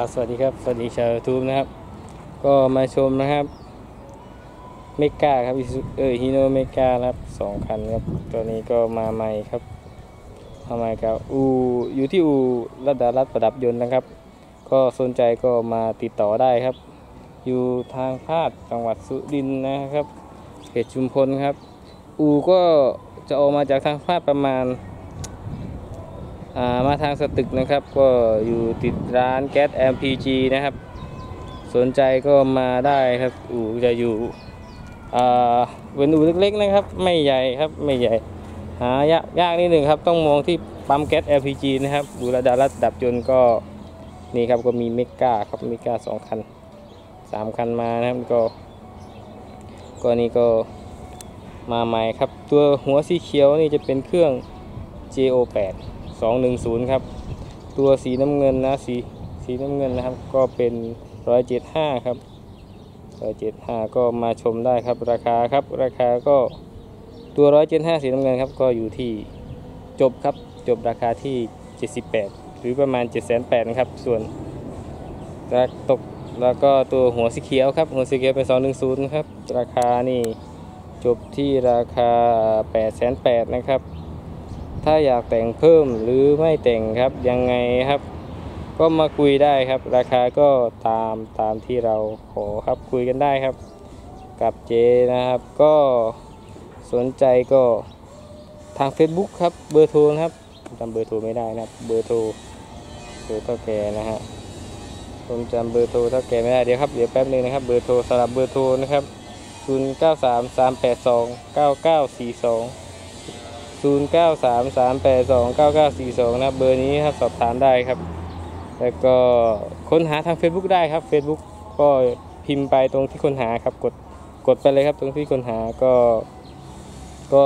ครับสวัสดีครับ สวัสดีชาวทูบนะครับ ก็มาชมนะครับ เมกาครับเออฮีโนเมกาครับสองคันครับ ตัวนี้ก็มาใหม่ครับมาใหม่ครับอูอยู่ที่อูรัดารัตประดับยนต์นะครับ ก็สนใจก็มาติดต่อได้ครับ อยู่ทางภาคจังหวัดสุรินทร์นะครับเขตชุมพลครับ อูก็จะออกมาจากทางภาคประมาณ มาทางสตึกนะครับ ก็อยู่ติดร้านแก๊ส LPG นะครับ สนใจก็มาได้ครับอู่จะอยู่เป็นอู่เล็กๆนะครับ ไม่ใหญ่ครับไม่ใหญ่หายากยากนิดหนึ่งครับ ต้องมองที่ปั๊มแก๊ส LPG นะครับบูรดารัตดับยนต์ก็นี่ครับก็มีเมก้าครับเมก้าสองคันสามคันมานะครับก็ก็นี่ก็มาใหม่ครับ ตัวหัวสีเขียวนี่จะเป็นเครื่อง JO8 210 ครับ ตัวสีน้ำเงินนะสีสีน้ำเงินนะครับ ก็เป็น 175 ครับ 175 ก็มาชมได้ครับ ราคาครับ ราคาก็ตัว 175 สีน้ำเงินครับ ก็อยู่ที่จบครับ จบราคาที่ 78 หรือประมาณ780นะครับ ส่วนราตกแล้วก็ตัวหัวสีเขียวครับ หัวสีเขียวเป็น 210 ครับ ราคานี่จบที่ราคา 880นะครับ ถ้าอยากแต่งเพิ่มหรือไม่แต่งครับยังไงครับ ก็มาคุยได้ครับ ราคาก็ตามตามที่เราขอครับคุยกันได้ครับ กับเจนะครับ ก็สนใจก็ทาง Facebook ครับเบอร์โทรครับจำเบอร์โทรไม่ได้นะครับ เบอร์โทรเบอร์เท่าแกนะฮะผมจำเบอร์โทรเท่าแกไม่ได้เดี๋ยวครับเดี๋ยวแป๊บนึงนะครับเบอร์โทรสลับเบอร์โทรนะครับ 0 0 9 3 3 8 2 9 9 4 2นะครับเบอร์นี้ครับสอบถามได้ครับ แล้วก็ค้นหาทาง Facebook ได้ครับ Facebook ก็พิมพ์ไปตรงที่ค้นหาครับกดกดไปเลยครับตรงที่ค้นหาก็ ก็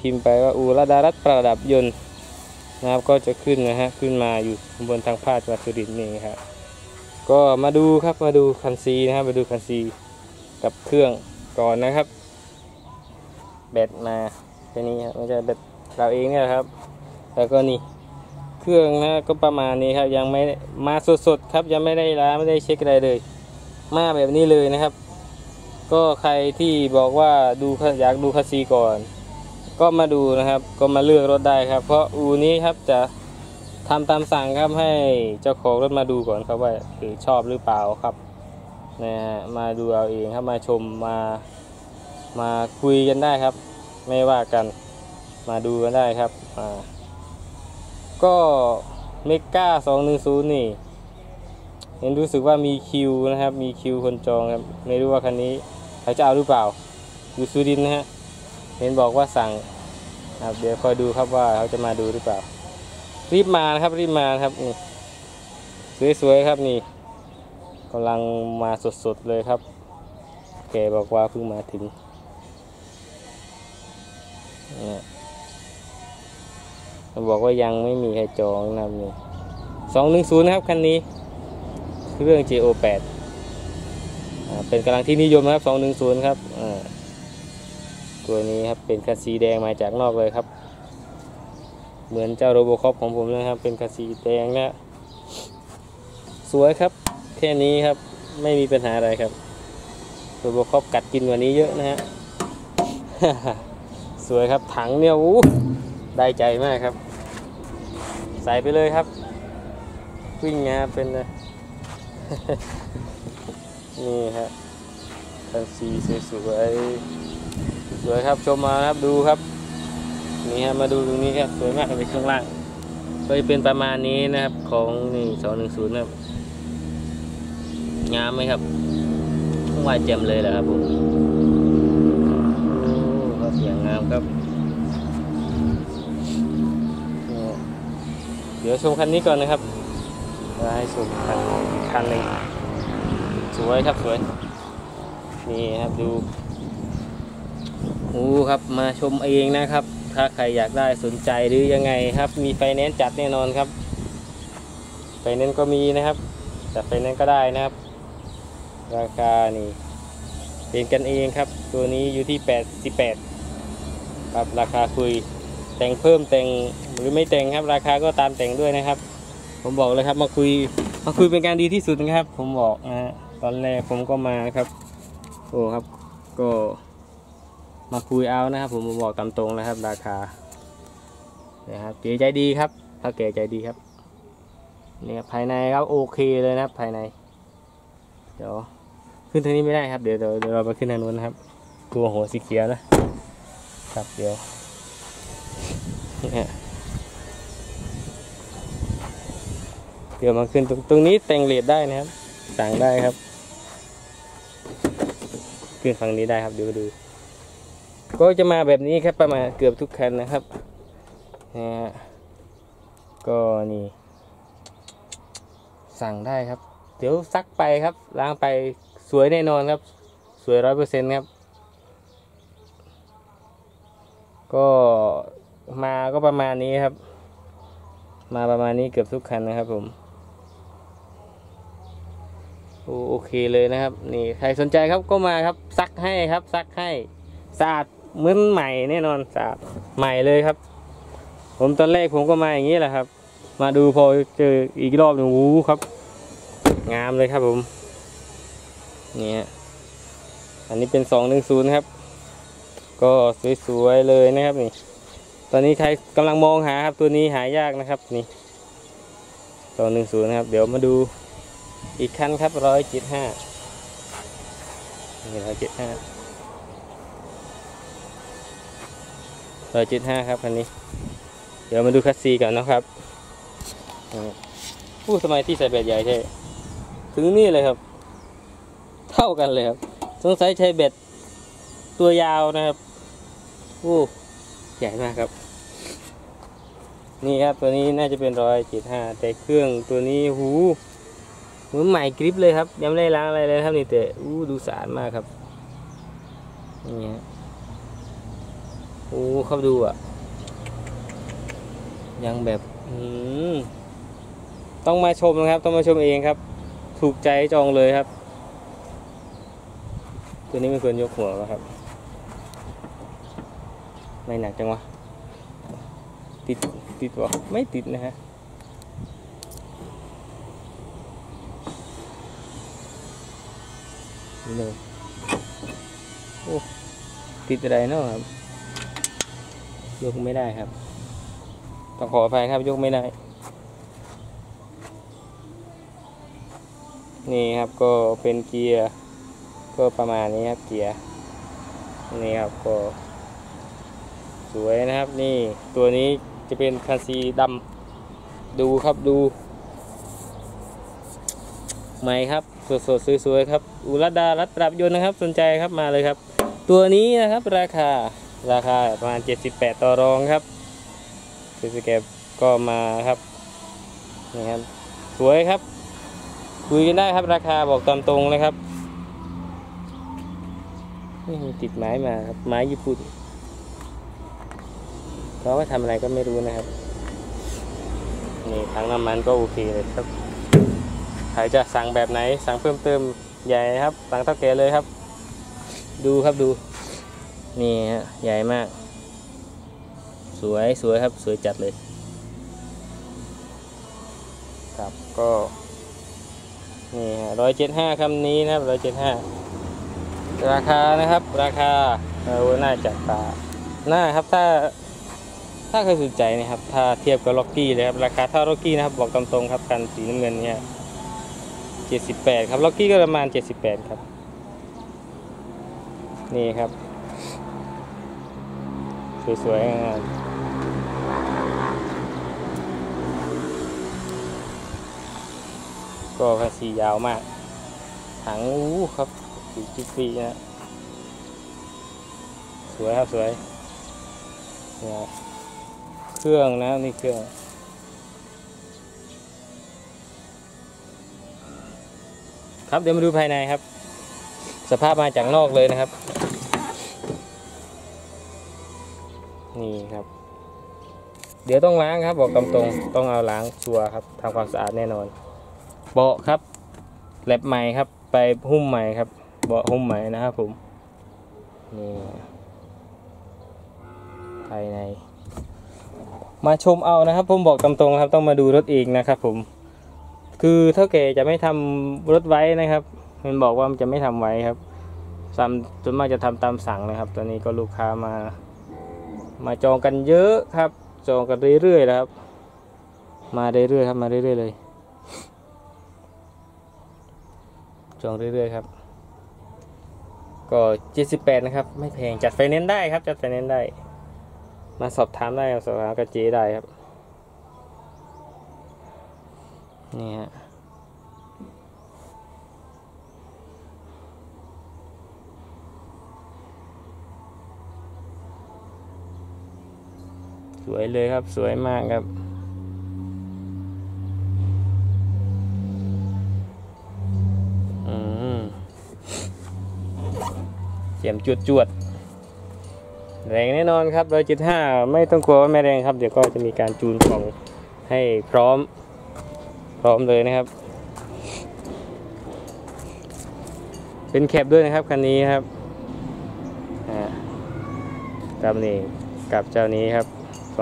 พิมพ์ไปว่าอูรดารัตประดับยนต์นะครับก็จะขึ้นนะฮะขึ้นมาอยู่บนทางพาดวัดสุรินทร์นี่ครับก็มาดูครับมาดูคันซีนะครับมาดูคันซีกับเครื่องก่อนนะครับ แบตมาแค่นี้ครับไม่ใช่แบต เราเองเนี่ยครับ แล้วก็นี่เครื่องนะก็ประมาณนี้ครับยังไม่มาสดๆครับยังไม่ได้ล้างไม่ได้เช็คอะไรเลย มาแบบนี้เลยนะครับ ก็ใครที่บอกว่าดูอยากดูคัสซีก่อน ก็มาดูนะครับ ก็มาเลือกรถได้ครับ เพราะอูนี้ครับจะทำตามสั่งครับให้เจ้าของรถมาดูก่อนครับว่าคือชอบหรือเปล่าครับนะฮะมาดูเอาเองครับมาชมมามาคุยกันได้ครับ ไม่ว่ากัน มาดูกันได้ครับอ่าก็เมก้า210นี่เห็นรู้สึกว่ามีคิวนะครับ มีคิวคนจองครับ ไม่รู้ว่าคันนี้เขาจะเอาหรือเปล่า อยู่สุรินนะฮะ เห็นบอกว่าสั่งครับเดี๋ยวคอยดูครับว่าเขาจะมาดูหรือเปล่า รีบมานะครับ รีบมานะครับนี่สวยๆครับนี่กำลังมาสดๆเลยครับ แกบอกว่าเพิ่งมาถึงเนี่ย บอกว่ายังไม่มีใครจองนะครับนี่สองหนึ่งศูนย์นะครับคันนี้ เครื่อง JO8 อเป็นกำลังที่นิยมนะครับสองหนึ่งศูนย์ครับตัวนี้ครับเป็นคันสีแดงมาจากนอกเลยครับ เหมือนเจ้าโรโบคอปของผมนะครับ เป็นคันสีแดงนะสวยครับ แค่นี้ครับไม่มีปัญหาอะไรครับโรโบคอปกัดกินกว่านี้เยอะนะฮะสวยครับถังเนี่ยอู้ ได้ใจมากครับ ใส่ไปเลยครับ วิ่งงาเป็นนะนี่ฮะคันสีสวยๆสวยครับชมมาครับดูครับ นี่ฮะมาดูตรงนี้ครับสวยมากเลยข้างล่างก็จะเป็นประมาณนี้นะครับของนี่สองหนึ่งศูนย์ครับงามไหมครับว่าแจ่มเลยแหละครับผม เดี๋ยวชมคันนี้ก่อนนะครับให้ชมคันคันหนึ่งสวยครับสวย นี่ครับดูโอ้ครับมาชมเองนะครับ ถ้าใครอยากได้สนใจหรือยังไงครับ มีไฟแนนซ์จัดแน่นอนครับ ไฟแนนซ์ก็มีนะครับ จัดไฟแนนซ์ก็ได้นะครับ ราคานี่เป็นกันเองครับ ตัวนี้อยู่ที่ 88ครับราคาคุยแต่งเพิ่มแต่ง รือไม่แต่งครับ ราคาก็ตามแต่งด้วยนะครับ ผมบอกเลยครับมาคุยมาคุยเป็นการดีที่สุดนะครับ ผมบอกนะฮะตอนแรกผมก็มาครับ โอ้ครับก็มาคุยเอานะครับ ผมบอกตามตรงนะครับ ราคานะครับเก๋ใจดีครับ ถ้าเก๋ใจดีครับนี่ครับภายในครับโอเคเลยนะครับ ภายใน เดี๋ยวขึ้นทางนี้ไม่ได้ครับเดี๋ยวเดี๋ยวเดี๋ยวเราไปขึ้นทางนู้นนะครับกลัวหัวสีเขียวนะครับเดี๋ยวนี่ฮะ เดี๋ยวมาขึ้นตรงตรงนี้แต่งเลดได้นะครับ สั่งได้ครับ ขึ้นฝั่งนี้ได้ครับเดี๋ยวดู ก็จะมาแบบนี้ครับประมาณเกือบทุกคันนะครับนะฮะก็นี่ สั่งได้ครับ เดี๋ยวซักไปครับ ล้างไปสวยแน่นอนครับ สวยร้อยเปอร์เซ็นต์ครับ ก็มาก็ประมาณนี้ครับ มาประมาณนี้เกือบทุกคันนะครับผม โอโอเคเลยนะครับนี่ใครสนใจครับก็มาครับซักให้ครับซักให้สะอาดเหมือนใหม่แน่นอนสะอาดใหม่เลยครับ ผมตอนแรกผมก็มาอย่างนี้แหละครับ มาดูพอเจออีกรอบหนึ่งวู้ครับ งามเลยครับผมนี่ฮะอันนี้เป็นสองหนึ่งศูนย์ครับ ก็สวยๆเลยนะครับนี่ ตอนนี้ใครกำลังมองหาครับตัวนี้หายากนะครับนี่สองหนึ่งศูนย์นะครับ เดี๋ยวมาดู อีกคันครับร้อยเจ็ดห้านี่ร้อยเจ็ดห้าร้อยเจ็ดห้าครับคันนี้ เดี๋ยวมาดูคัสซีก่อนนะครับผู้สมัยที่ใส่แบบใหญ่ใช่ถึงนี่เลยครับ เท่ากันเลยครับสงสัยใช้เบ็ดตัวยาวนะครับโอ้ใหญ่มากครับ นี่ครับตัวนี้น่าจะเป็นร้อยเจ็ดห้าแต่เครื่องตัวนี้หู มือนใหม่กริปเลยครับ ยังไม่ได้ล้างอะไรเลยครับนี่แต่อู้ดูสะอาดมากครับนี่ฮะโอ้เข้าดูอะ ยังแบบอืมต้องมาชมนะครับ ต้องมาชมเองครับ ถูกใจจองเลยครับ ตัวนี้ไม่ควรยกหัวแล้วครับ ไม่หนักจังวะ ติด ติดวะไม่ติดนะฮะ นี่เลยโอ้ติดอะไรเนาะครับ ยกไม่ได้ครับต้องขออภัยครับยกไม่ได้ นี่ครับก็เป็นเกียร์ก็ประมาณนี้ครับเกียร์นี่ครับก็ สวยนะครับ นี่ตัวนี้จะเป็นคันซีดำดูครับดูใหมครับ สดๆสวยๆครับอุรดารัตรับยนต์นะครับ สนใจครับมาเลยครับ ตัวนี้นะครับราคาราคาประมาณ 78 ต่อรองครับซีสเก็บก็มาครับนี่ครับสวยครับ คุยกันได้ครับราคาบอกตามตรงเลยครับนี่ติดไม้มาครับไม้ญี่ปุ่นเขาะว่าทำอะไรก็ไม่รู้นะครับนี่ถังน้ำมันก็โอเคเลยครับ ใครจะสั่งแบบไหนสั่งเพิ่มเติมใหญ่ครับสั่งเท่าแก่เลยครับ ดูครับดู นี่ฮะใหญ่มาก สวยสวยครับสวยจัดเลย ครับก็นี่ฮะร้อยเจ็ดห้าคำนี้นะครับร้อยเจ็ดห้าราคานะครับราคาเออน่าจัดตาหน่าครับถ้าถ้าใครสนใจนะครับถ้าเทียบกับล็อกกี้เลยครับราคาเท่าล็อกกี้นะครับบอกตามตรงครับกันสีน้ำเงินเนี่ย เจ็ดสิบแปดครับ ล็อกกี้ก็ประมาณเจ็ดสิบแปดครับ นี่ครับ สวยๆงามก็ภาษียาวมาก ถังอู้ครับสีจิ๊บปีนะสวยครับ สวยเนี่ยเครื่องนะนี่เครื่อง ครับเดี๋ยวมาดูภายในครับ สภาพมาจากนอกเลยนะครับ นี่ครับ เดี๋ยวต้องล้างครับ บอกตาตรงต้องเอาล้างชัวร์ครับทำความสะอาดแน่นอนเบาะครับแลบใหม่ครับ ไปหุ้มใหม่ครับเบาะหุ้มใหม่นะครับผมนี่ภายใน มาชมเอานะครับ ผมบอกตาตรงครับ ต้องมาดูรถเองนะครับผม คือเท่าแก่จะไม่ทำรถไว้นะครับ มันบอกว่ามันจะไม่ทำไว้ครับซ้ำส่วนมากจะทำตามสั่งนะครับ ตอนนี้ก็ลูกค้ามา มาจองกันเยอะครับ จองกันเรื่อยๆแล้วครับ มาเรื่อยๆครับมาเรื่อยๆเลย จองเรื่อยๆครับ ก็78นะครับ ไม่แพงจัดไฟแนนซ์ได้ครับ จัดไฟแนนซ์ได้ มาสอบถามได้สอบถามกับเจได้ครับ นี่ฮะสวยเลยครับสวยมากครับ อืมเสียมจวดจวดแรงแน่นอนครับร้อยจุดห้าไม่ต้องกลัวว่าไม่แรงครับ เดี๋ยวก็จะมีการจูนของให้พร้อม พร้อมเลยนะครับ เป็นแคปด้วยนะครับคันนี้ครับอ่ากับนี่กับเจ้านี้ครับ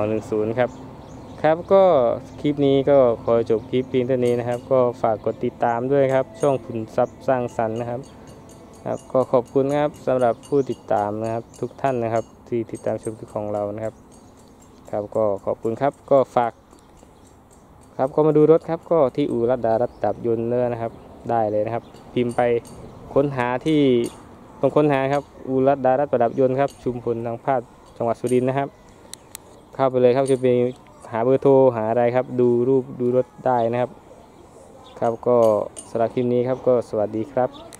210 ครับครับก็คลิปนี้ก็ขอจบคลิปเพียงเท่านี้นะครับ ก็ฝากกดติดตามด้วยครับ ช่องขุนทรัพย์สร้างสรรค์นะครับครับก็ขอบคุณครับสำหรับผู้ติดตามนะครับ ทุกท่านนะครับ ที่ติดตามชมคลิปของเรานะครับ ครับก็ขอบคุณครับก็ฝาก ครับก็มาดูรถครับก็ที่อู่รัตดารัตดับยนต์เนอร์นะครับ ได้เลยนะครับ พิมพ์ไปค้นหาที่ตรงค้นหาครับอู่รัตดารัตประดับยนต์ครับชุมพลทางภาคจังหวัดสุรินทร์นะครับ เข้าไปเลยครับจะไปหาเบอร์โทรหาอะไรครับ ดูรูปดูรถได้นะครับ ครับก็สำหรับคลิปนี้ครับก็สวัสดีครับ